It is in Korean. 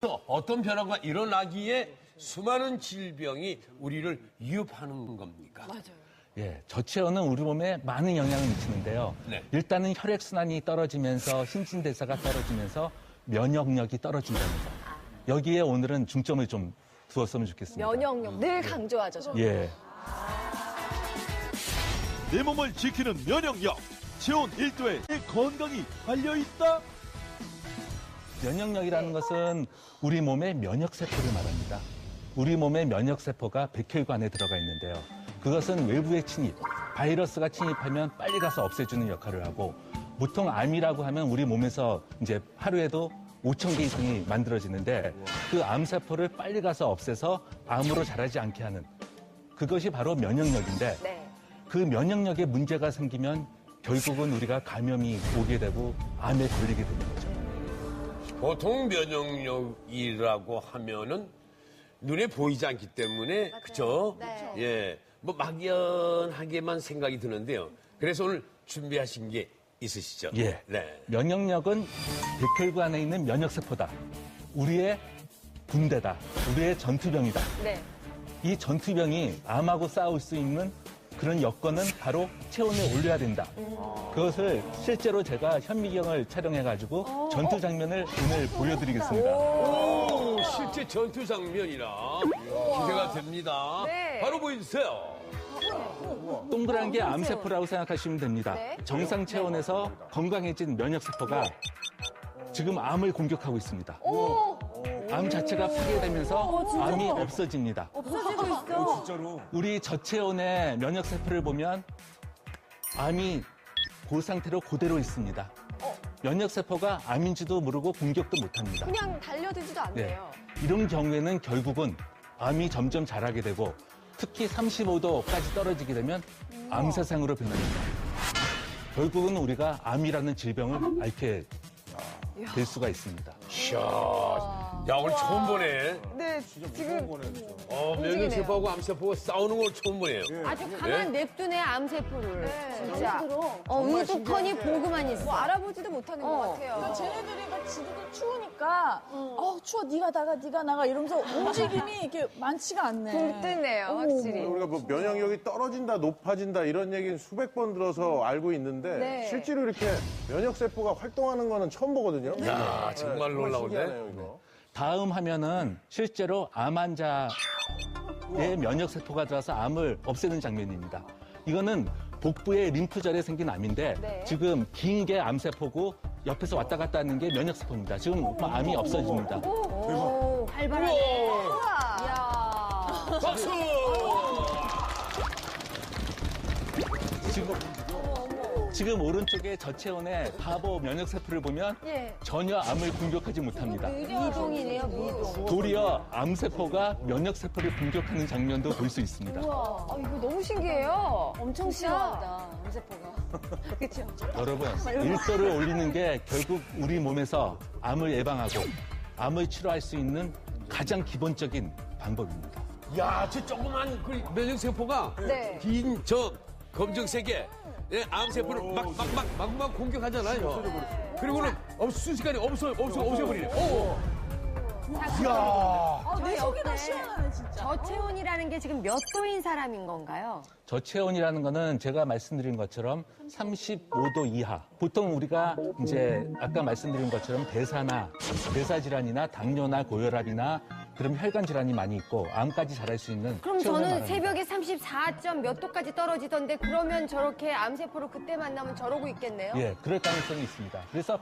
또 어떤 변화가 일어나기에 수많은 질병이 우리를 위협하는 겁니까? 예, 저체온은 우리 몸에 많은 영향을 미치는데요. 네. 일단은 혈액순환이 떨어지면서 신진대사가 떨어지면서 면역력이 떨어진다는 거. 여기에 오늘은 중점을 좀 두었으면 좋겠습니다. 면역력 늘 강조하죠. 저는. 예. 내 몸을 지키는 면역력. 체온 1도에 내 건강이 달려있다? 면역력이라는 것은 우리 몸의 면역 세포를 말합니다. 우리 몸의 면역 세포가 백혈관에 들어가 있는데요. 그것은 외부의 침입, 바이러스가 침입하면 빨리 가서 없애주는 역할을 하고 보통 암이라고 하면 우리 몸에서 이제 하루에도 5천 개 이상이 만들어지는데 그 암 세포를 빨리 가서 없애서 암으로 자라지 않게 하는 그것이 바로 면역력인데 네. 그 면역력에 문제가 생기면 결국은 우리가 감염이 오게 되고 암에 걸리게 되는 거죠. 보통 면역력이라고 하면은 눈에 보이지 않기 때문에 그죠? 네. 예, 뭐 막연하게만 생각이 드는데요. 그래서 오늘 준비하신 게 있으시죠? 예. 네. 면역력은 백혈관에 있는 면역 세포다. 우리의 군대다. 우리의 전투병이다. 네. 이 전투병이 암하고 싸울 수 있는 그런 여건은 바로 체온을 올려야 된다. 그것을 실제로 제가 현미경을 촬영해가지고 전투 장면을 오늘 보여드리겠습니다. 오, 실제 전투 장면이라 기대가 됩니다. 네. 바로 보여주세요. 동그란 게 암세포라고 생각하시면 됩니다. 네. 정상 체온에서 건강해진 면역세포가 지금 암을 공격하고 있습니다. 암 자체가 파괴되면서 암이 없어집니다. 없어지고 있어. 우리 저체온의 면역 세포를 보면 암이 그 상태로 그대로 있습니다. 면역 세포가 암인지도 모르고 공격도 못합니다. 그냥 달려들지도 네. 않네요. 이런 경우에는 결국은 암이 점점 자라게 되고 특히 35도까지 떨어지게 되면 암 세상으로 변합니다. 결국은 우리가 암이라는 질병을 앓게 될 수가 있습니다. 이야, 야, 오늘 처음 보네. 네, 지금 어, 면역 세포하고 암세포가 싸우는 걸 처음 보네요. 아주 가만 냅두네 암세포를. 네. 진짜. 어 의독하니 보고만 있어. 뭐 알아보지도 못하는 것 어. 같아요. 쟤네들이 막 지들도 추우니까 어. 추워 네가 나가 네가 나가 이러면서 움직임이 이렇게 많지가 않네. 굴뜨네요, 확실히. 우리가 뭐 면역력이 떨어진다, 높아진다 이런 얘기는 수백 번 들어서 알고 있는데 네. 실제로 이렇게 면역 세포가 활동하는 거는 처음 보거든요. 야, 정말 놀라 신기하네요, 이거. 다음 하면은 실제로 암 환자의 면역 세포가 들어와서 암을 없애는 장면입니다. 이거는 복부의 림프절에 생긴 암인데 네. 지금 긴 게 암세포고 옆에서 왔다 갔다 하는 게 면역 세포입니다. 지금 암이 없어집니다. 오 활발하네 이야 박수! 지금, 지금 오른쪽에 저체온의 바보 면역세포를 보면 예. 전혀 암을 공격하지 못합니다. 미동이네요 미동 도리어 암세포가 면역세포를 공격하는 장면도 볼 수 있습니다. 아, 이거 너무 신기해요. 엄청 싫어한다 암세포가 여러분, 일도를 올리는 게 결국 우리 몸에서 암을 예방하고 암을 치료할 수 있는 가장 기본적인 방법입니다. 야, 저 조그만 그 면역세포가 네. 긴저 검정색의 예, 암세포를 막, 막, 막, 막, 막 공격하잖아요. 그리고는 없, 순식간에 없어, 없어, 없애버리네. 오! 아, 내 속이 다? 시원하네 진짜. 저체온이라는 게 지금 몇 도인 사람인 건가요? 저체온이라는 거는 제가 말씀드린 것처럼 35도 이하. 보통 우리가 이제 아까 말씀드린 것처럼 대사나 대사 질환이나 당뇨나 고혈압이나 그런 혈관 질환이 많이 있고 암까지 자랄 수 있는 그럼 저는. 새벽에 34점 몇 도까지 떨어지던데 그러면 저렇게 암세포를 그때 만나면 저러고 있겠네요? 예, 그럴 가능성이 있습니다. 그래서